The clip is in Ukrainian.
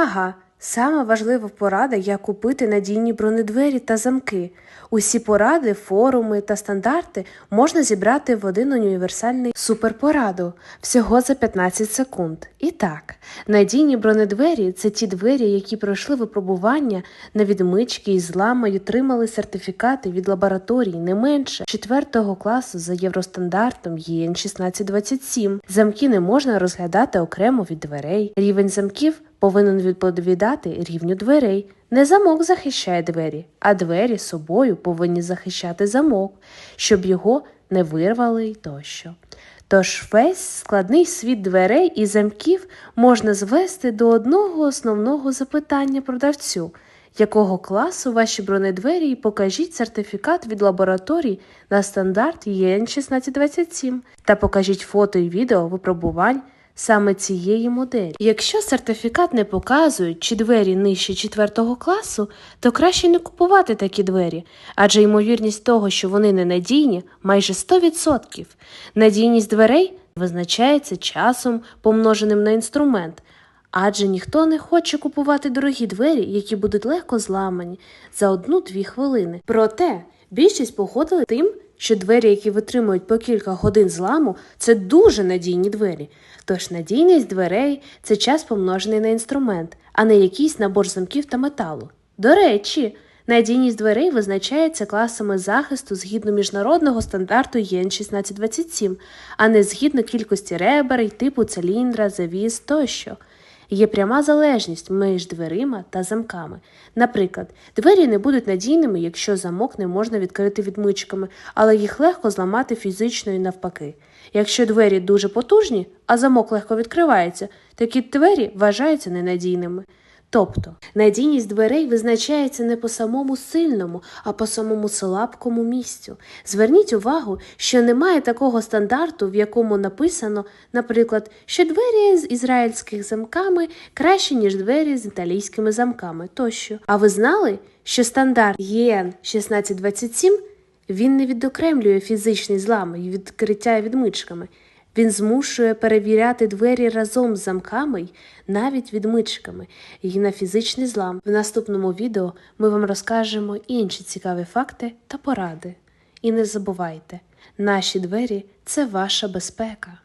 Ага, сама важлива порада, як купити надійні бронедвері та замки. Усі поради, форуми та стандарти можна зібрати в один універсальний суперпораду всього за 15 секунд. І так, надійні бронедвері це ті двері, які пройшли випробування на відмички і злама й отримали сертифікати від лабораторій не менше 4 класу за євростандартом ЄН 1627. Замки не можна розглядати окремо від дверей. Рівень замків повинен відповідати рівню дверей. Не замок захищає двері, а двері собою повинні захищати замок, щоб його не вирвали й тощо. Тож весь складний світ дверей і замків можна звести до одного основного запитання продавцю, якого класу ваші бронедвері і покажіть сертифікат від лабораторій на стандарт ЄН 1627 та покажіть фото і відео випробувань саме цієї моделі. Якщо сертифікат не показують, чи двері нижче 4 класу, то краще не купувати такі двері, адже ймовірність того, що вони ненадійні, майже 100%. Надійність дверей визначається часом, помноженим на інструмент. Адже ніхто не хоче купувати дорогі двері, які будуть легко зламані за одну-дві хвилини. Проте більшість погодили тим, що двері, які витримують по кілька годин зламу, це дуже надійні двері. Тож надійність дверей це час помножений на інструмент, а не якийсь набор замків та металу. До речі, надійність дверей визначається класами захисту згідно міжнародного стандарту ЄН 1627, а не згідно кількості ребер й типу циліндра, завіс тощо. Є пряма залежність між дверима та замками. Наприклад, двері не будуть надійними, якщо замок не можна відкрити відмичками, але їх легко зламати фізично і навпаки. Якщо двері дуже потужні, а замок легко відкривається, такі двері вважаються ненадійними. Тобто надійність дверей визначається не по самому сильному, а по самому слабкому місцю. Зверніть увагу, що немає такого стандарту, в якому написано, наприклад, що двері з ізраїльських замками краще, ніж двері з італійськими замками тощо. А ви знали, що стандарт ЄН 1627 він не відокремлює фізичний злам і відкриття відмичками. Він змушує перевіряти двері разом з замками навіть відмичками і на фізичний злам. В наступному відео ми вам розкажемо інші цікаві факти та поради. І не забувайте, наші двері це ваша безпека.